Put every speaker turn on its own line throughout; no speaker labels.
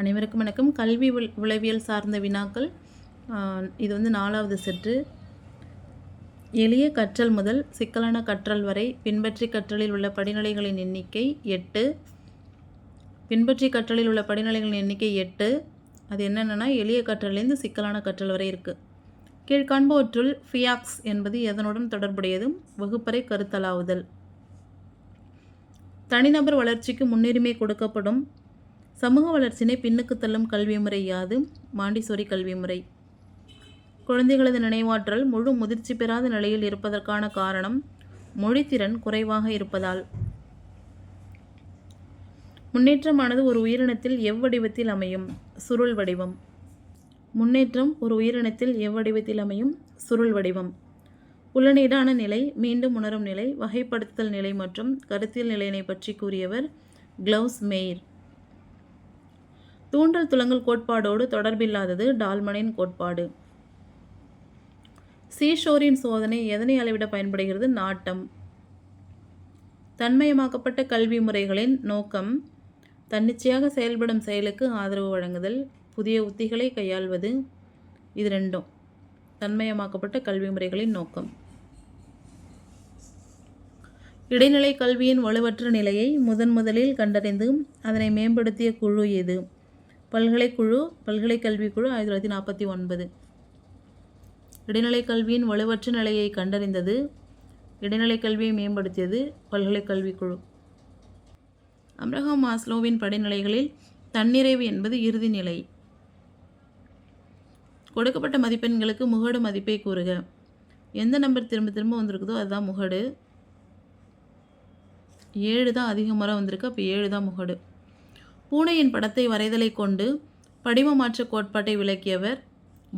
அனைவருக்கும் வணக்கம். கல்வி உள் உளவியல் சார்ந்த வினாக்கள். இது வந்து நாலாவது செட்டு. எளிய கற்றல் முதல் சிக்கலான கற்றல் வரை பின்பற்றி கற்றலில் உள்ள படிநிலைகளின் எண்ணிக்கை எட்டு. பின்பற்றி கற்றலில் உள்ள படிநிலைகளின் எண்ணிக்கை எட்டு. அது என்னென்னா எளிய கற்றலேருந்து சிக்கலான கற்றல் வரை இருக்குது கீழ்காண்பவற்றுள் ஃபியாக்ஸ் என்பது எதனுடன் தொடர்புடையதும் வகுப்பறை கருத்தலாவுதல். தனிநபர் வளர்ச்சிக்கு முன்னுரிமை கொடுக்கப்படும் சமூக வளர்ச்சினை பின்னுக்கு தள்ளும் கல்வி முறை யாது? மாண்டிசோரி கல்வி முறை. குழந்தைகளது நினைவாற்றல் முழு முதிர்ச்சி பெறாத நிலையில் இருப்பதற்கான காரணம் மொழித்திறன் குறைவாக இருப்பதால். முன்னேற்றமானது ஒரு உயிரினத்தில் எவ்வடிவத்தில் அமையும்? சுருள் வடிவம். முன்னேற்றம் ஒரு உயிரினத்தில் எவ்வடிவத்தில் அமையும்? சுருள் வடிவம். புலனீடான நிலை மீண்டும் உணரும் நிலை வகைப்படுத்தல் நிலை மற்றும் கருத்தியல் நிலையினை பற்றி கூறியவர் கிளவுஸ் மேயர். தூண்டல் துலங்கல் கோட்பாடோடு தொடர்பில்லாதது டால்மனின் கோட்பாடு. சீஷோரின் சோதனை எதனை அளவிட பயன்படுகிறது? நாட்டம். தன்மயமாக்கப்பட்ட கல்வி முறைகளின் நோக்கம் தன்னிச்சையாக செயல்படும் செயலுக்கு ஆதரவு வழங்குதல் புதிய உத்திகளை கையாள்வது இது ரெண்டும். தன்மயமாக்கப்பட்ட கல்வி முறைகளின் நோக்கம். இடைநிலை கல்வியின் வலுவற்ற நிலையை முதன் முதலில் கண்டறிந்து அதனை மேம்படுத்திய குழு எது? பல்கலைக்குழு பல்கலைக்கல்விக்குழு ஆயிரத்தி தொள்ளாயிரத்தி நாற்பத்தி ஒன்பது. இடைநிலை கல்வியின் வலுவற்ற நிலையை கண்டறிந்தது இடைநிலை கல்வியை மேம்படுத்தியது பல்கலைக்கல்விக்குழு. அப்ரஹாம் மாஸ்லோவின் படிநிலைகளில் தன்னிறைவு என்பது இறுதி நிலை. கொடுக்கப்பட்ட மதிப்பெண்களுக்கு முகடு மதிப்பை கூறுக. எந்த நம்பர் திரும்ப திரும்ப வந்திருக்குதோ அதுதான் முகடு. ஏழு தான் அதிக முறை வந்திருக்கு அப்போ ஏழு தான் முகடு. பூனையின் படத்தை வரைதலை கொண்டு படிம மாற்ற கோட்பாட்டை விளக்கியவர்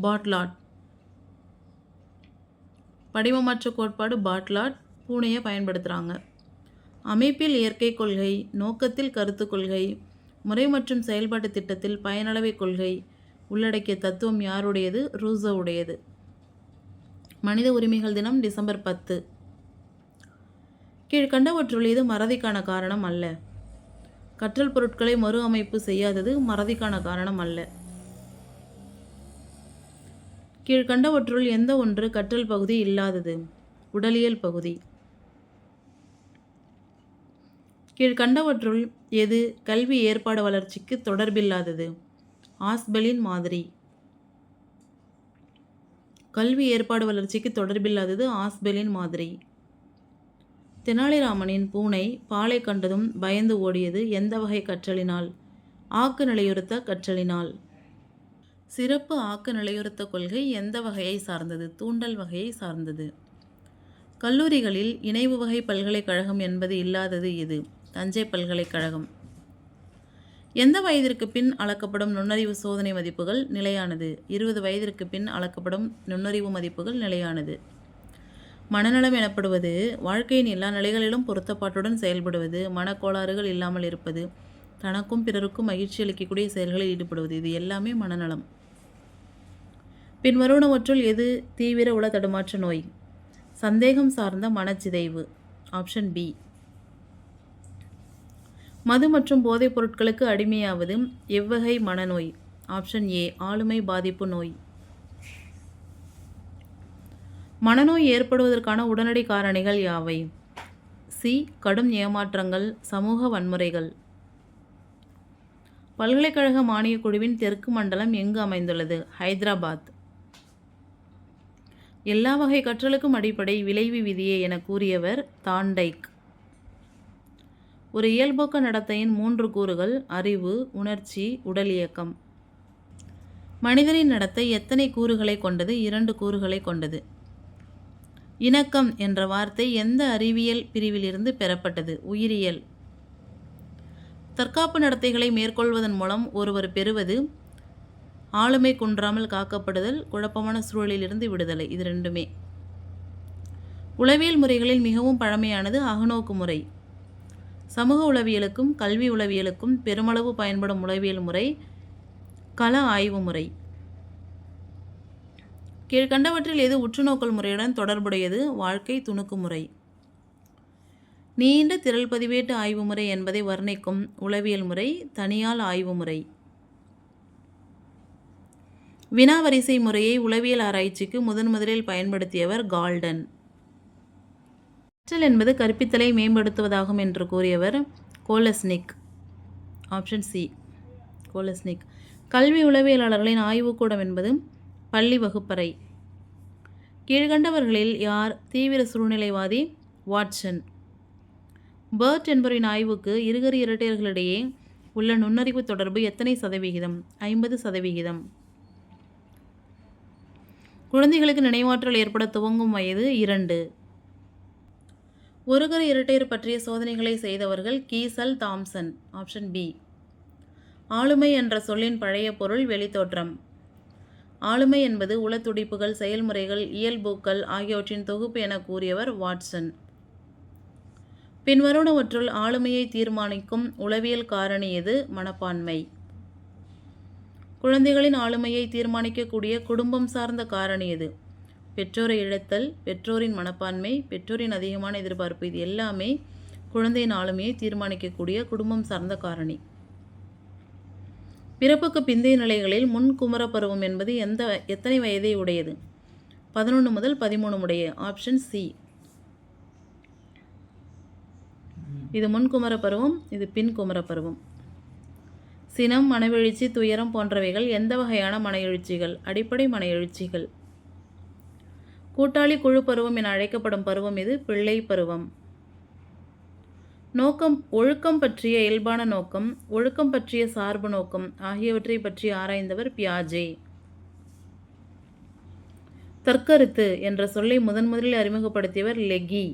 பாட்லாட். படிம மாற்ற கோட்பாடு பாட்லாட் பூனையை பயன்படுத்துகிறாங்க அமைப்பில் இயற்கை கொள்கை நோக்கத்தில் கருத்து கொள்கை முறை மற்றும் செயல்பாட்டு திட்டத்தில் பயனளவை கொள்கை உள்ளடக்கிய தத்துவம் யாருடையது? ரூசோவுடையது. மனித உரிமைகள் தினம் டிசம்பர் பத்து. கீழ்கண்டவற்றுள் இது மறதிக்கான காரணம் அல்ல. கற்றல் பொருட்களை மறு அமைப்பு செய்யாதது மறதிக்கான காரணம் அல்ல. கீழ்கண்டவற்றுள் எந்த ஒன்று கற்றல் பகுதி இல்லாதது? உடலியல் பகுதி. கீழ்கண்டவற்றுள் எது கல்வி ஏற்பாடு வளர்ச்சிக்கு தொடர்பில்லாதது? ஆஸ்பெலின் மாதிரி. கல்வி ஏற்பாடு வளர்ச்சிக்கு தொடர்பில்லாதது ஆஸ்பெலின் மாதிரி. தெனாலிராமனின் பூனை பாலை கண்டதும் பயந்து ஓடியது எந்த வகை கற்றலினால்? ஆக்கு நிலையுறுத்த கற்றலினால். சிறப்பு ஆக்க நிலையுறுத்த கொள்கை எந்த வகையை சார்ந்தது? தூண்டல் வகையை சார்ந்தது. கல்லூரிகளில் இணைவு வகை பல்கலைக்கழகம் என்பது இல்லாதது இது. தஞ்சை பல்கலைக்கழகம். எந்த வயதிற்கு பின் அளக்கப்படும் நுண்ணறிவு சோதனை மதிப்புகள் நிலையானது? இருபது வயதிற்கு பின் அளக்கப்படும் நுண்ணறிவு மதிப்புகள் நிலையானது. மனநலம் எனப்படுவது வாழ்க்கையின் எல்லா நிலைகளிலும் பொருத்தப்பாட்டுடன் செயல்படுவது மனக்கோளாறுகள் இல்லாமல் இருப்பது தனக்கும் பிறருக்கும் மகிழ்ச்சி அளிக்கக்கூடிய செயல்களில் ஈடுபடுவது இது எல்லாமே மனநலம். பின்வருவனவற்றுள் எது தீவிர உள தடுமாற்ற நோய்? சந்தேகம் சார்ந்த மனச்சிதைவு. Option B. மது மற்றும் போதைப் பொருட்களுக்கு அடிமையாவது எவ்வகை மனநோய்? ஆப்ஷன் ஏ ஆளுமை பாதிப்பு நோய். மனநோய் ஏற்படுவதற்கான உடனடி காரணிகள் யாவை? சி. கடும் ஏமாற்றங்கள் சமூக வன்முறைகள். பல்கலைக்கழக மானியக் குழுவின் தெற்கு மண்டலம் எங்கு அமைந்துள்ளது? ஹைதராபாத். எல்லா வகை கற்றலுக்கும் அடிப்படை விளைவு விதியே என கூறியவர் தாண்டைக். ஒரு இயல்போக்க நடத்தையின் மூன்று கூறுகள் அறிவு உணர்ச்சி உடல் இயக்கம். மனிதனின் நடத்தை எத்தனை கூறுகளை கொண்டது? இரண்டு கூறுகளை கொண்டது. இணக்கம் என்ற வார்த்தை எந்த அறிவியல் பிரிவிலிருந்து பெறப்பட்டது? உயிரியல். தற்காப்பு நடத்தைகளை மேற்கொள்வதன் மூலம் ஒருவர் பெறுவது ஆளுமை குன்றாமல் காக்கப்படுதல் குழப்பமான சூழலிலிருந்து விடுதலை. இது ரெண்டுமே. உளவியல் முறைகளில் மிகவும் பழமையானது அகநோக்கு முறை. சமூக உளவியலுக்கும் கல்வி உளவியலுக்கும் பெருமளவு பயன்படும் உளவியல் முறை கள ஆய்வு முறை. கீழ்கண்டவற்றில் எது உற்றுநோக்கல் முறையுடன் தொடர்புடையது? வாழ்க்கை துணுக்கு முறை நீண்ட திரள் பதிவேட்டு ஆய்வு முறை என்பதை வர்ணிக்கும் உளவியல் முறை தனியால் ஆய்வு முறை. வினாவரிசை முறையை உளவியல் ஆராய்ச்சிக்கு முதன் முதலில் பயன்படுத்தியவர் கால்டன். கற்றல் என்பது கற்பித்தலை மேம்படுத்துவதாகும் என்று கூறியவர் கோலஸ்னிக். Option C கோலஸ்னிக். கல்வி உளவியலாளர்களின் ஆய்வுக்கூடம் என்பது பள்ளி வகுப்பறை. கீழ்கண்டவர்களில் யார் தீவிர சூழ்நிலைவாதி? வாட்சன். பேர்ட் என்பவரின் ஆய்வுக்கு இருகரி இரட்டையர்களிடையே உள்ள நுண்ணறிவு தொடர்பு எத்தனை சதவிகிதம்? ஐம்பது சதவிகிதம். குழந்தைகளுக்கு நினைவாற்றல் ஏற்பட துவங்கும் வயது இரண்டு. ஒருகர இரட்டையர் பற்றிய சோதனைகளை செய்தவர்கள் கீசல் தாம்சன் ஆப்ஷன் பி. ஆளுமை என்ற சொல்லின் பழைய பொருள் வெளித்தோற்றம். ஆளுமை என்பது உளத்துடிப்புகள் செயல்முறைகள் இயல்புக்கள் ஆகியவற்றின் தொகுப்பு என கூறியவர் வாட்சன். பின்வருவனவற்றுள் ஆளுமையை தீர்மானிக்கும் உளவியல் காரணி எது? மனப்பான்மை. குழந்தைகளின் ஆளுமையை தீர்மானிக்கக்கூடிய குடும்பம் சார்ந்த காரணி எது? பெற்றோரை இழத்தல் பெற்றோரின் மனப்பான்மை பெற்றோரின் அதிகமான எதிர்பார்ப்பு இது எல்லாமே குழந்தையின் ஆளுமையை தீர்மானிக்கக்கூடிய குடும்பம் சார்ந்த காரணி. பிறப்புக்கு பிந்தைய நிலைகளில் முன் குமர பருவம் என்பது எந்த எத்தனை வயதை உடையது? பதினொன்று முதல் பதிமூணு உடைய ஆப்ஷன் சி. இது முன்குமர பருவம் இது பின் குமர பருவம் சினம் மனவெழுச்சி துயரம் போன்றவைகள் எந்த வகையான மன எழுச்சிகள் அடிப்படை மன எழுச்சிகள் கூட்டாளி குழு பருவம் என அழைக்கப்படும் பருவம் இது பிள்ளை பருவம் நோக்கம் ஒழுக்கம் பற்றிய இயல்பான நோக்கம் ஒழுக்கம் பற்றிய சார்பு நோக்கம் ஆகியவற்றை பற்றி ஆராய்ந்தவர் பியாஜே. தற்கருத்து என்ற சொல்லை முதன் முதலில் அறிமுகப்படுத்தியவர் லெகி.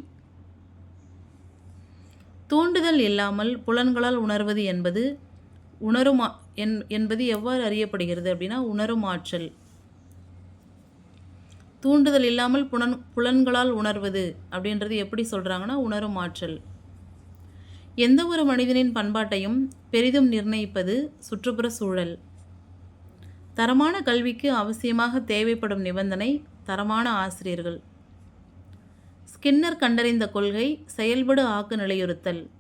தூண்டுதல் இல்லாமல் புலன்களால் உணர்வது என்பது உணரும் என் என்பது எவ்வாறு அறியப்படுகிறது அப்படின்னா உணரும் ஆற்றல் தூண்டுதல் இல்லாமல் புலன் புலன்களால் உணர்வது அப்படின்றது எப்படி சொல்கிறாங்கன்னா உணரும் ஆற்றல் எந்த ஒரு மனிதனின் பண்பாட்டையும் பெரிதும் நிர்ணயிப்பது சுற்றுப்புற சூழல். தரமான கல்விக்கு அவசியமாக தேவைப்படும் நிபந்தனை தரமான ஆசிரியர்கள். ஸ்கின்னர் கண்டறிந்த கொள்கை செயல்படு ஆக்கு நிலையுறுத்தல்.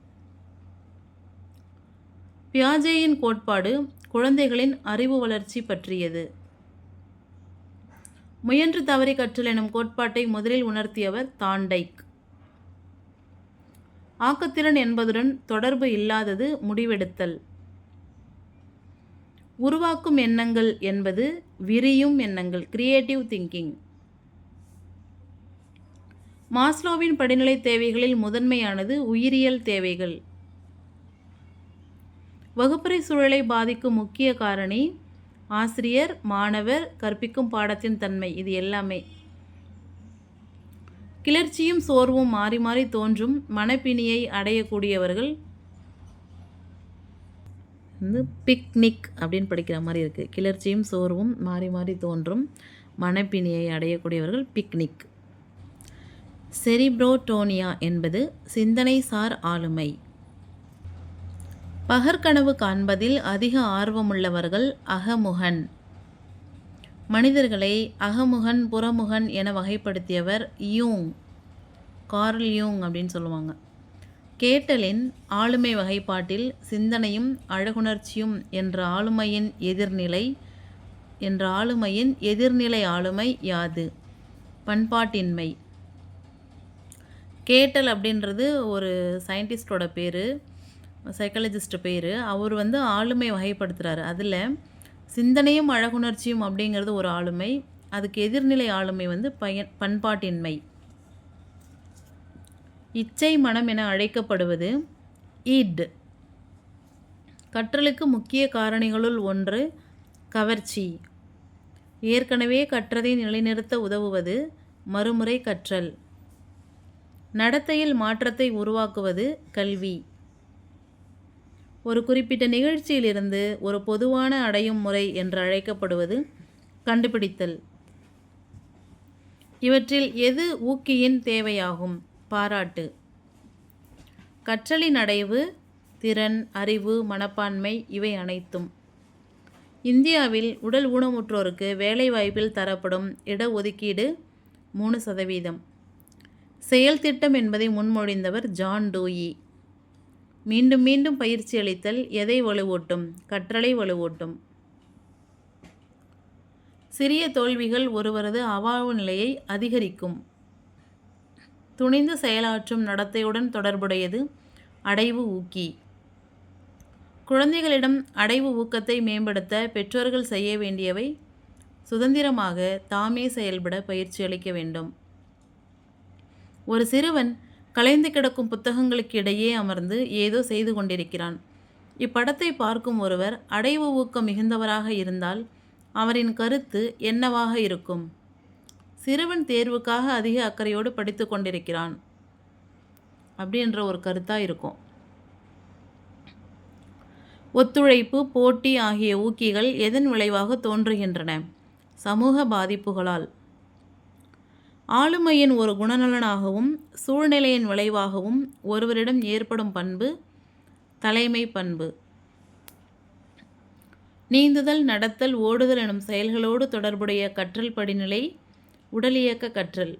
பியாஜேயின் கோட்பாடு குழந்தைகளின் அறிவு வளர்ச்சி பற்றியது. முயன்று தவறி கற்றல் எனும் கோட்பாட்டை முதலில் உணர்த்தியவர் தாண்டைக் ஆக்கத்திறன் என்பதுடன் தொடர்பு இல்லாதது முடிவெடுத்தல். உருவாக்கும் எண்ணங்கள் என்பது விரியும் எண்ணங்கள் கிரியேட்டிவ் திங்கிங் மாஸ்லோவின் படிநிலை தேவைகளில் முதன்மையானது உயிரியல் தேவைகள். வகுப்பறை சூழலை பாதிக்கும் முக்கிய காரணி ஆசிரியர் மாணவர் கற்பிக்கும் பாடத்தின் தன்மை இது எல்லாமே. கிளர்ச்சியும் சோர்வும் மாறி மாறி தோன்றும் மனப்பிணியை அடையக்கூடியவர்கள் வந்து பிக்னிக் அப்படின்னு படிக்கிற மாதிரி இருக்குது கிளர்ச்சியும் சோர்வும் மாறி மாறி தோன்றும் மனப்பிணியை அடையக்கூடியவர்கள் பிக்னிக். செரிப்ரோட்டோனியா என்பது சிந்தனைசார் ஆளுமை. பகற்கனவு காண்பதில் அதிக ஆர்வமுள்ளவர்கள் அகமுகன். மனிதர்களை அகமுகன் புறமுகன் என வகைப்படுத்தியவர் யூங் கார்ல் யூங் அப்படின்னு சொல்லுவாங்க. கேட்டலின் ஆளுமை வகைப்பாட்டில் சிந்தனையும் அழகுணர்ச்சியும் என்ற ஆளுமையின் எதிர்நிலை என்ற ஆளுமையின் எதிர்நிலை ஆளுமை யாது? பண்பாட்டின்மை. கேட்டல் அப்படின்றது ஒரு சயின்டிஸ்டோட பேர் சைக்காலஜிஸ்ட் பேர். அவர் வந்து ஆளுமை வகைப்படுத்துகிறாரு அதில் சிந்தனையும் அழகுணர்ச்சியும் அப்படிங்கிறது ஒரு ஆளுமை. அதுக்கு எதிர்நிலை ஆளுமை வந்து பயன் பண்பாட்டின்மை. இச்சை மனம் என அழைக்கப்படுவது ஈட். கற்றலுக்கு முக்கிய காரணிகளுள் ஒன்று கவர்ச்சி. ஏற்கனவே கற்றதை நிலைநிறுத்த உதவுவது மறுமுறை கற்றல். நடத்தையில் மாற்றத்தை உருவாக்குவது கல்வி. ஒரு குறிப்பிட்ட நிகழ்ச்சியிலிருந்து ஒரு பொதுவான அடையும் முறை என்று அழைக்கப்படுவது கண்டுபிடித்தல். இவற்றில் எது ஊக்கியின் தேவையாகும்? பாராட்டு. கற்றலின் அடைவு திறன் அறிவு மனப்பான்மை இவை அனைத்தும். இந்தியாவில் உடல் ஊனமுற்றோருக்கு வேலைவாய்ப்பில் தரப்படும் இடஒதுக்கீடு மூணு சதவீதம். செயல் திட்டம் என்பதை முன்மொழிந்தவர் ஜான் டூயி. மீண்டும் மீண்டும் பயிற்சி அளித்தல் எதை வலுவூட்டும்? கற்றலை வலுவூட்டும். சிறிய தோல்விகள் ஒருவரது அவாழ்வு நிலையை அதிகரிக்கும். துணிந்து செயலாற்றும் நடத்தையுடன் தொடர்புடையது அடைவு ஊக்கி. குழந்தைகளிடம் அடைவு ஊக்கத்தை மேம்படுத்த பெற்றோர்கள் செய்ய வேண்டியவை சுதந்திரமாக தாமே செயல்பட பயிற்சி அளிக்க வேண்டும். ஒரு சிறுவன் கலைந்து கிடக்கும் புத்தகங்களுக்கு இடையே அமர்ந்து ஏதோ செய்து கொண்டிருக்கிறான். இப்படத்தை பார்க்கும் ஒருவர் அடைவு ஊக்கம் மிகுந்தவராக இருந்தால் அவரின் கருத்து என்னவாக இருக்கும்? சிறுவன் தேர்வுக்காக அதிக அக்கறையோடு படித்து கொண்டிருக்கிறான். அப்படின்ற ஒரு கருத்தாக இருக்கும். ஒத்துழைப்பு போட்டி ஆகிய ஊக்கிகள் எதன் விளைவாக தோன்றுகின்றன? சமூக பாதிப்புகளால். ஆளுமையின் ஒரு குணநலனாகவும் சூழ்நிலையின் விளைவாகவும் ஒருவரிடம் ஏற்படும் பண்பு தலைமை பண்பு. நீந்துதல் நடத்தல் ஓடுதல் எனும் செயல்களோடு தொடர்புடைய கற்றல் படிநிலை உடலியக்க கற்றல்.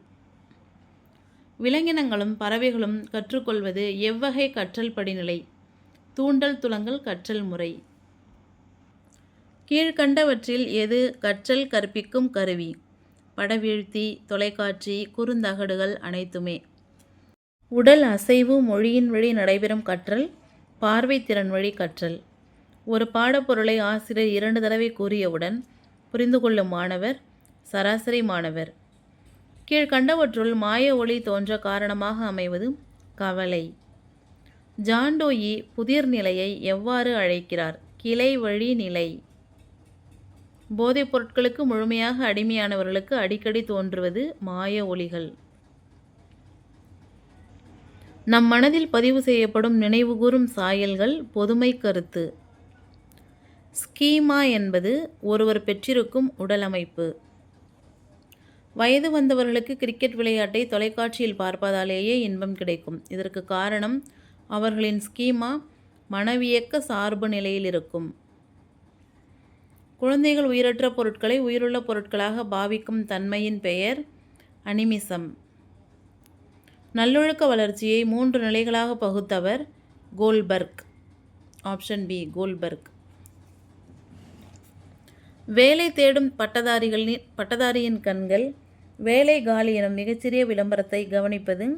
விலங்கினங்களும் பறவைகளும் கற்றுக்கொள்வது எவ்வகை கற்றல் படிநிலை? தூண்டல் துலங்கல் கற்றல் முறை. கீழ்கண்டவற்றில் எது கற்றல் கற்பிக்கும் கருவி? படவீழ்த்தி தொலைக்காட்சி குறுந்தகடுகள் அனைத்துமே. உடல் அசைவு மொழியின் வழி நடைபெறும் கற்றல் பார்வை திறன் வழி கற்றல். ஒரு பாடப்பொருளை ஆசிரியர் இரண்டு தடவை கூறியவுடன் புரிந்து கொள்ளும் மாணவர் சராசரி மாணவர். கீழ்கண்டவற்றுள் மாய ஒளி தோன்ற காரணமாக அமைவது கவலை. ஜான்டோயி புதிர் நிலையை எவ்வாறு அழைக்கிறார்? கிளை வழி நிலை. போதைப் பொருட்களுக்கு முழுமையாக அடிமையானவர்களுக்கு அடிக்கடி தோன்றுவது மாய ஒளிகள் நம் மனதில் பதிவு செய்யப்படும் நினைவுகூறும் சாயல்கள் பொதுமை கருத்து. ஸ்கீமா என்பது ஒருவர் பெற்றிருக்கும் உடலமைப்பு. வயது வந்தவர்களுக்கு கிரிக்கெட் விளையாட்டை தொலைக்காட்சியில் பார்ப்பதாலேயே இன்பம் கிடைக்கும். இதற்கு காரணம் அவர்களின் ஸ்கீமா மனவியக்க சார்பு நிலையில் இருக்கும். குழந்தைகள் உயிரற்ற பொருட்களை உயிருள்ள பொருட்களாக பாவிக்கும் தன்மையின் பெயர் அனிமிசம். நல்லொழுக்க வளர்ச்சியை மூன்று நிலைகளாக பகுத்தவர் கோல்பர்க். Option B Kohlberg. வேலை தேடும் பட்டதாரிகளின் பட்டதாரியின் கண்கள் வேலை காலி எனும் மிகச்சிறிய விளம்பரத்தை கவனிப்பது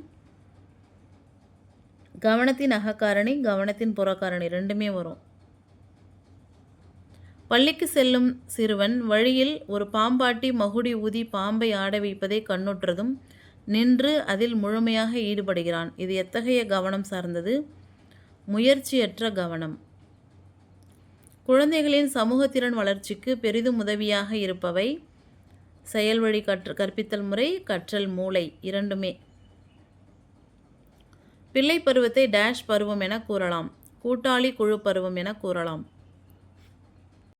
கவனத்தின் அகக்காரணி கவனத்தின் புறக்காரணி ரெண்டுமே வரும். பள்ளிக்கு செல்லும் சிறுவன் வழியில் ஒரு பாம்பாட்டி மகுடி ஊதி பாம்பை ஆட வைப்பதை கண்ணுற்றதும் நின்று அதில் முழுமையாக ஈடுபடுகிறான். இது எத்தகைய கவனம் சார்ந்தது? முயற்சியற்ற கவனம். குழந்தைகளின் சமூகத்திறன் வளர்ச்சிக்கு பெரிதும் உதவியாக இருப்பவை செயல்வழி கற்று கற்பித்தல் முறை கற்றல் மூளை இரண்டுமே. பிள்ளை பருவத்தை டேஷ் பருவம் என கூறலாம். கூட்டாளி குழு பருவம் என கூறலாம்.